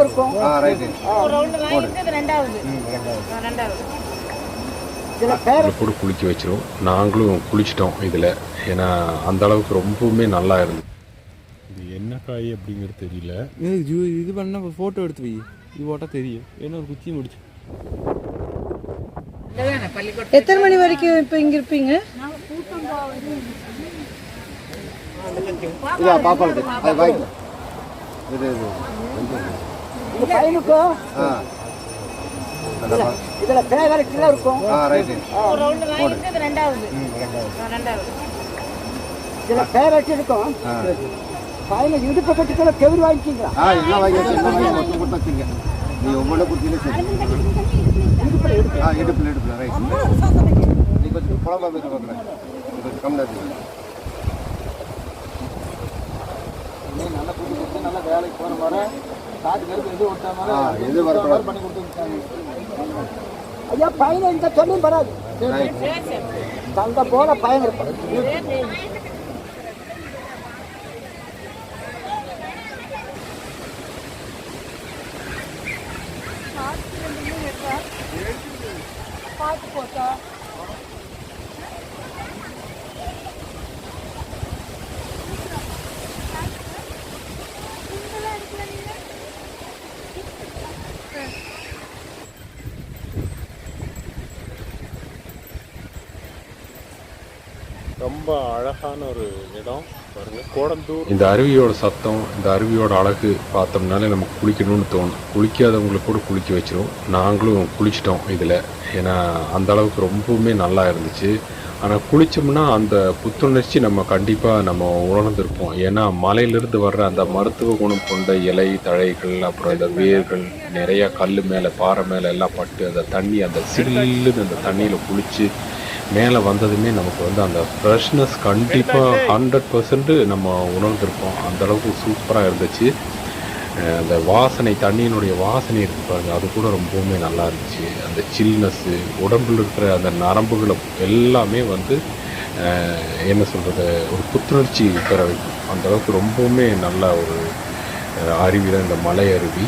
கீழே இருக்கும் கூட குளிக்க வச்சிரும். நாங்களும் குளிச்சிட்டோம் இதில். ஏன்னா அந்த அளவுக்கு ரொம்பவுமே நல்லா இருந்தது. இது என்ன காய் அப்படிங்கிறது தெரியல. இது இது பண்ண ஃபோட்டோ எடுத்து வை. இது போட்டால் தெரியும். ஏன்னா ஒரு குச்சி முடிச்சு எத்தனை மணி வரைக்கும் இப்போ இங்கே இருப்பீங்க? இதா பாப்பாளுக்கு இந்த பையனுக்கும் ஆ. இதில் கீழே இருக்கும். இதில் பேர் வச்சிருக்கோம் பையனை இடுப்பு கட்டிக்கல கெவுரு வாங்கிக்கிங்களா? நீ ஒவ்வொன்றும் கொடுத்தீங்கன்னா சரி. ஆ இடுப்பில் இடுப்பில் ரைட் நீ கொஞ்சம் குழம்பா பேச பார்க்குறேன் கொஞ்சம் கம்மியாக இருக்கு நல்லா கூட்டி கொடுத்து நல்லா வேலைக்கு போகிற மாதிரி எது ஐயா பையனை இந்த சொல்லியும் வராது தங்க போல பையன் இருப்பான். ரொம்ப அழகான ஒரு இடம் பாருங்க. கோடந்தூர். இந்த அருவியோட சத்தம் இந்த அருவியோட அழகு பார்த்தோம்னாலே நமக்கு குளிக்கணும்னு தோணும். குளிக்காதவங்களுக்கு கூட குளிக்க வச்சிரும். நாங்களும் குளிச்சிட்டோம் இதில். ஏன்னா அந்த அளவுக்கு ரொம்பவுமே நல்லா இருந்துச்சு. ஆனால் குளித்தோம்னா அந்த புத்துணர்ச்சி நம்ம கண்டிப்பாக நம்ம உணர்ந்திருப்போம். ஏன்னா மலையிலிருந்து வர்ற அந்த மருத்துவ குணம் கொண்ட இலை தழைகள் அப்புறம் அந்த வேர்கள் நிறையா கல் மேலே பாறை மேலே எல்லாம் பட்டு அந்த தண்ணி அந்த சில்லுன்னு அந்த தண்ணியில் குளித்து மேலே வந்ததுமே நமக்கு வந்து அந்த ஃப்ரெஷ்னஸ் கண்டிப்பாக ஹண்ட்ரட் பர்சன்ட் நம்ம உணர்ந்திருப்போம். அந்த அளவுக்கு சூப்பராக இருந்துச்சு. அந்த வாசனை தண்ணியினுடைய வாசனை இருக்கு பாருங்க. அது கூட ரொம்பவுமே நல்லா இருந்துச்சு. அந்த சில்னஸ்ஸு உடம்புல இருக்கிற அந்த நரம்புகளை எல்லாமே வந்து என்ன சொல்கிறது ஒரு புத்துணர்ச்சி பெற வைக்கும். அந்த அளவுக்கு ரொம்பவுமே நல்ல ஒரு அஹ், அருவி தான் இந்த மலை அருவி.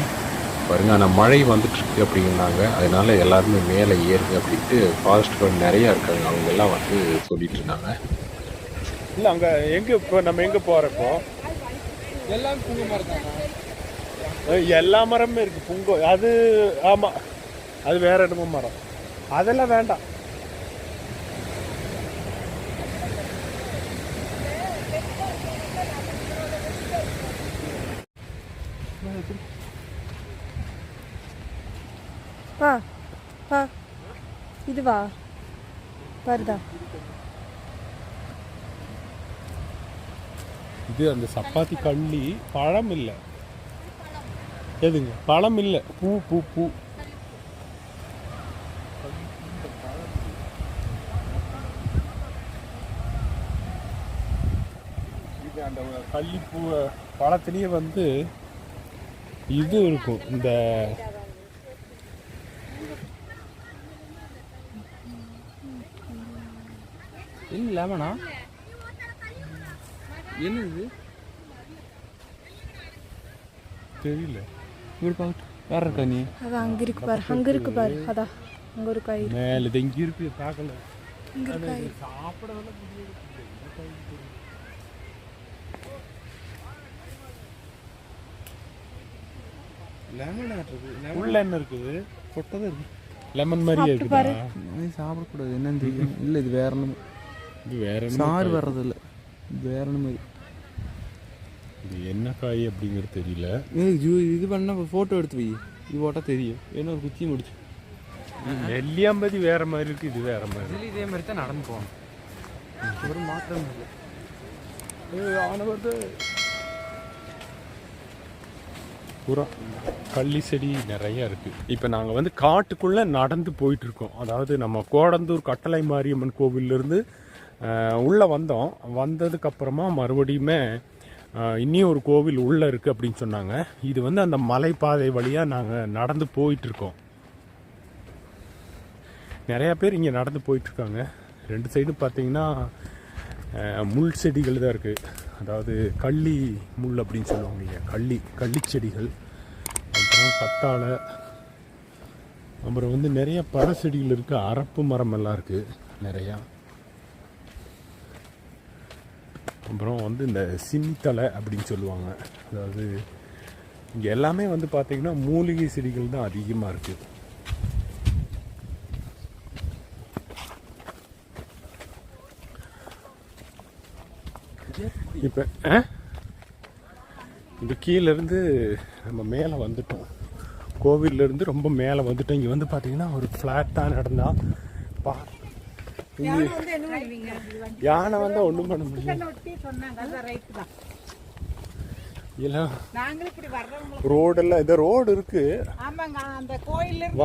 பாருங்க ஆனால் மழை வந்துட்டு இருக்கு அப்படின்னாங்க. அதனால எல்லாருமே மேலே ஏறுங்க அப்படின்ட்டு ஃபாரஸ்ட் கார்டு நிறையா இருக்காங்க. அவங்க எல்லாம் வந்து சொல்லிட்டு இருந்தாங்க. இல்லை அங்கே எங்கே இப்போ நம்ம எங்கே போகிறப்போ எல்லாம் பூங்க தாங்க எல்லா மரமுமே இருக்குது புங்கோ அது ஆமாம் அது வேற என்னமோ மரம். அதெல்லாம் வேண்டாம். வா ஆ ஆ இதுவா வருதா இது அந்த சப்பாத்தி கள்ளி பழம் இல்லை எதுங்க பழம் இல்லை பூ பூ பூ இது அந்த கள்ளிப்பூ பழத்துலேயே வந்து இது இருக்கும் இந்த என்ன லெமனா? என்ன இது தெரியல. இப்படி பார்த்து வேற இருக்கா நீ? அது அங்கே இருக்கு பாரு அங்கே இருக்கு பாரு அதான் அங்கே ஒரு காய். மேலே இது இங்கே இருக்கு பார்க்கல இங்க காய் லெமன் உள்ள என்ன இருக்குது? இருக்கு. லெமன் மாதிரியே. இருக்குதா? சாப்பிடக்கூடாது. என்னன்னு தெரியும். இல்லை இது வேற ஒன்றும் வேற சாறு காய்? வர்றது இல்லை இது வேற ஒன்றும் இது. என்ன காய் அப்படிங்கிறது தெரியல. இது பண்ண ஃபோட்டோ எடுத்து வை. இது போட்டால் தெரியும். ஏன்னா ஒரு குச்சி முடிச்சு. நெல்லியாம்பதி வேற மாதிரி இருக்கு இது வேற மாதிரி இதே மாதிரி தான் நடந்து போகணும் ஒரு மாற்றம் இல்லை. ஆனவது பூரா கள்ளி செடி நிறைய இருக்கு. இப்போ நாங்கள் வந்து காட்டுக்குள்ள நடந்து போயிட்டு இருக்கோம். அதாவது நம்ம கோடந்தூர் கட்டளை மாரியம்மன் கோவிலிருந்து அஹ், உள்ளே வந்தோம். வந்ததுக்கப்புறமா மறுபடியுமே இன்னும் ஒரு கோவில் உள்ளே இருக்குது அப்படின்னு சொன்னாங்க. இது வந்து அந்த மலைப்பாதை வழியாக நாங்கள் நடந்து போயிட்டுருக்கோம். நிறையா பேர் இங்கே நடந்து போயிட்டுருக்காங்க. ரெண்டு சைடும் பார்த்தீங்கன்னா முள் செடிகள் தான் இருக்குது அதாவது கள்ளி முள் அப்படின்னு சொல்லுவாங்க இல்லையா? கள்ளி கள்ளி செடிகள். அப்புறம் அப்புறம் கத்தாழை அப்புறம் வந்து நிறைய பழ செடிகள் இருக்குது அரப்பு மரம் எல்லாம் இருக்குது நிறையா. அப்புறம் வந்து இந்த சின்னித்தலை அப்படின்னு சொல்லுவாங்க. அதாவது இங்கே எல்லாமே வந்து பார்த்திங்கன்னா மூலிகை செடிகள் தான் அதிகமாக இருக்குது இப்போ இப்போ கீழேருந்து நம்ம மேலே வந்துட்டோம். கோவிலேருந்து ரொம்ப மேலே வந்துட்டோம். இங்கே வந்து பார்த்திங்கன்னா ஒரு ஃப்ளாட்டாக நடந்தால் பா யானை வந்தால் ஒன்றும் பண்ண தான். இல்லை. நாங்களும் இப்படி வர்றவங்க ரோடெல்லாம் இந்த ரோடு இருக்கு. ஆமாங்க அந்த கோயில்ல இருந்து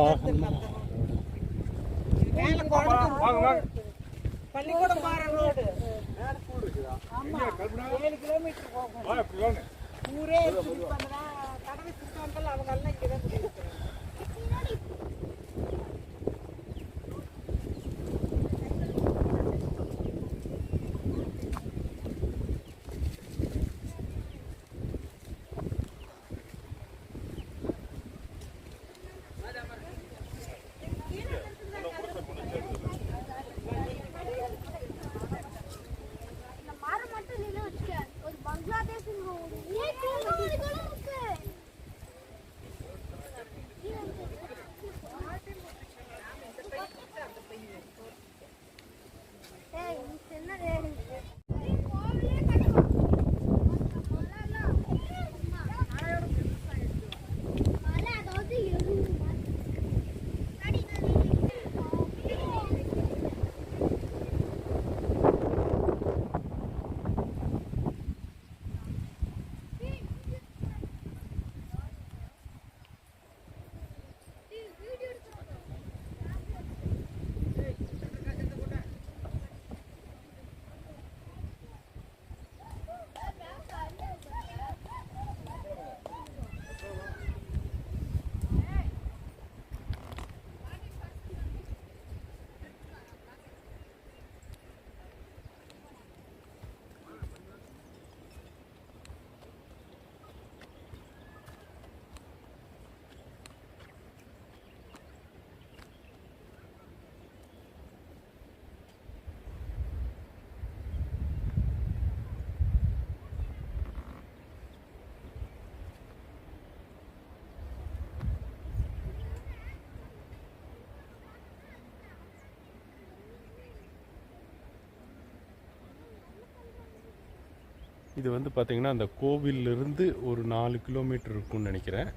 இது வந்து பார்த்திங்கன்னா அந்த கோவிலிருந்து ஒரு நாலு கிலோமீட்டர் இருக்கும்னு நினைக்கிறேன்.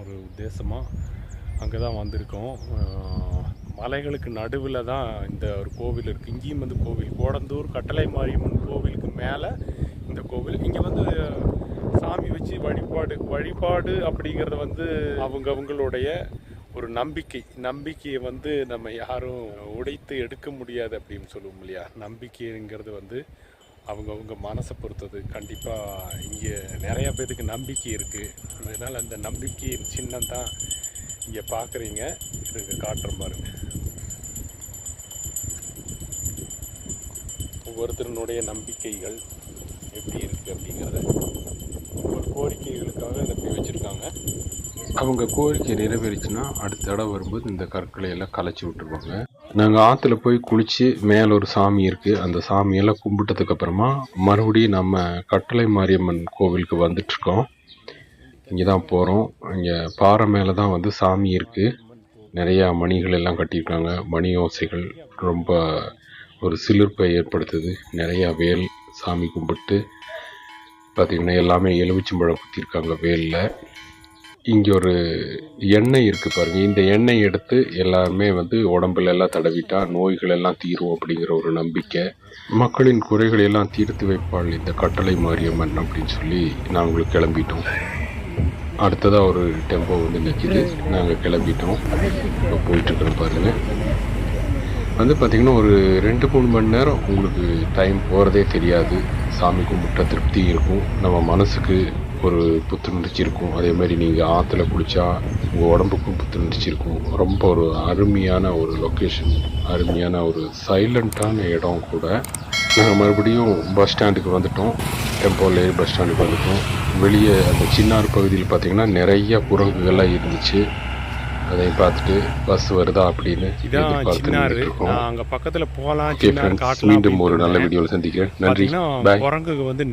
ஒரு உத்தேசமாக அங்கே தான் வந்திருக்கோம் மலைகளுக்கு நடுவில் தான் இந்த ஒரு கோவில் இருக்குது இங்கேயும் வந்து கோவில் கோடந்தூர் கட்டளை மாரியம்மன் கோவிலுக்கு மேலே இந்த கோவில். இங்கே வந்து சாமி வச்சு வழிபாடு வழிபாடு அப்படிங்கிறத வந்து அவங்க அவங்களுடைய ஒரு நம்பிக்கை. நம்பிக்கையை வந்து நம்ம யாரும் உடைத்து எடுக்க முடியாது அப்படின்னு சொல்லுவோம் இல்லையா? நம்பிக்கைங்கிறது வந்து அவங்கவுங்க மனசை பொறுத்தது. கண்டிப்பாக இங்கே நிறையா பேருக்கு நம்பிக்கை இருக்குது அதனால் அந்த நம்பிக்கையின் சின்னம் தான் இங்கே பார்க்குறீங்க இருங்க காட்டுற பாருங்க. ஒவ்வொருத்தருனுடைய நம்பிக்கைகள் எப்படி இருக்குது அப்படிங்கிறத ஒவ்வொரு கோரிக்கைகளுக்காக இதை போய் வச்சுருக்காங்க. அவங்க கோரிக்கை நிறைவேறிச்சுன்னா அடுத்த தடவை வரும்போது இந்த கற்களை எல்லாம் கலைச்சி விட்டுருவாங்க. நாங்கள் ஆற்றுல போய் குளித்து மேலே ஒரு சாமி இருக்குது அந்த சாமியெல்லாம் கும்பிட்டதுக்கப்புறமா மறுபடியும் நம்ம கட்டளை மாரியம்மன் கோவிலுக்கு வந்துட்ருக்கோம் இங்கே தான் போகிறோம் இங்கே பாறை மேலே தான் வந்து சாமி இருக்குது நிறையா மணிகள் எல்லாம் கட்டியிருக்காங்க. மணி ஓசைகள் ரொம்ப ஒரு சிலிர்ப்பை ஏற்படுத்துது. நிறையா வேல் சாமி கும்பிட்டு பார்த்திங்கன்னா எல்லாமே எலுமிச்சம்பழம் குத்திருக்காங்க வேலில். இங்கே ஒரு எண்ணெய் இருக்குது பாருங்கள் இந்த எண்ணெய் எடுத்து எல்லாருமே வந்து உடம்புல எல்லாம் தடவிட்டா நோய்கள் எல்லாம் தீரும் அப்படிங்கிற ஒரு நம்பிக்கை. மக்களின் குறைகளை எல்லாம் தீர்த்து வைப்பாள் இந்த கட்டளை மாரியம்மன் அப்படின்னு சொல்லி நாங்கள் கிளம்பிட்டோம். அடுத்ததாக ஒரு டெம்போ வந்து நிற்கிது நாங்கள் கிளம்பிட்டோம். இப்போ போயிட்டுருக்குறோம் பாருங்கள் வந்து பார்த்திங்கன்னா ஒரு ரெண்டு மூணு மணி நேரம் உங்களுக்கு டைம் போகிறதே தெரியாது. சாமி கும்பிட்ட திருப்தி இருக்கும். நம்ம மனசுக்கு ஒரு புத்துணர்ச்சி இருக்கும் அதே மாதிரி நீங்கள் ஆற்றுல குளிச்சா உங்கள் உடம்புக்கும் புத்துணர்ச்சி இருக்கும் ரொம்ப ஒரு அருமையான ஒரு லொக்கேஷன் அருமையான ஒரு சைலண்ட்டான இடம் கூட. நாங்கள் மறுபடியும் பஸ் ஸ்டாண்டுக்கு வந்துட்டோம். டெம்போல பஸ் ஸ்டாண்டுக்கு வந்துட்டோம். வெளியே அந்த சின்னார் பகுதியில் பார்த்தீங்கன்னா நிறைய குரங்குகள்லாம் இருந்துச்சு. அதையும் பார்த்துட்டு பஸ் வருதா அப்படின்னு எதிர்பார்த்து அங்கே பக்கத்தில் போகலாம் மீண்டும் ஒரு நல்ல. வீடியோவில் சந்திக்கிறேன். நன்றி. குரங்குக்கு வந்து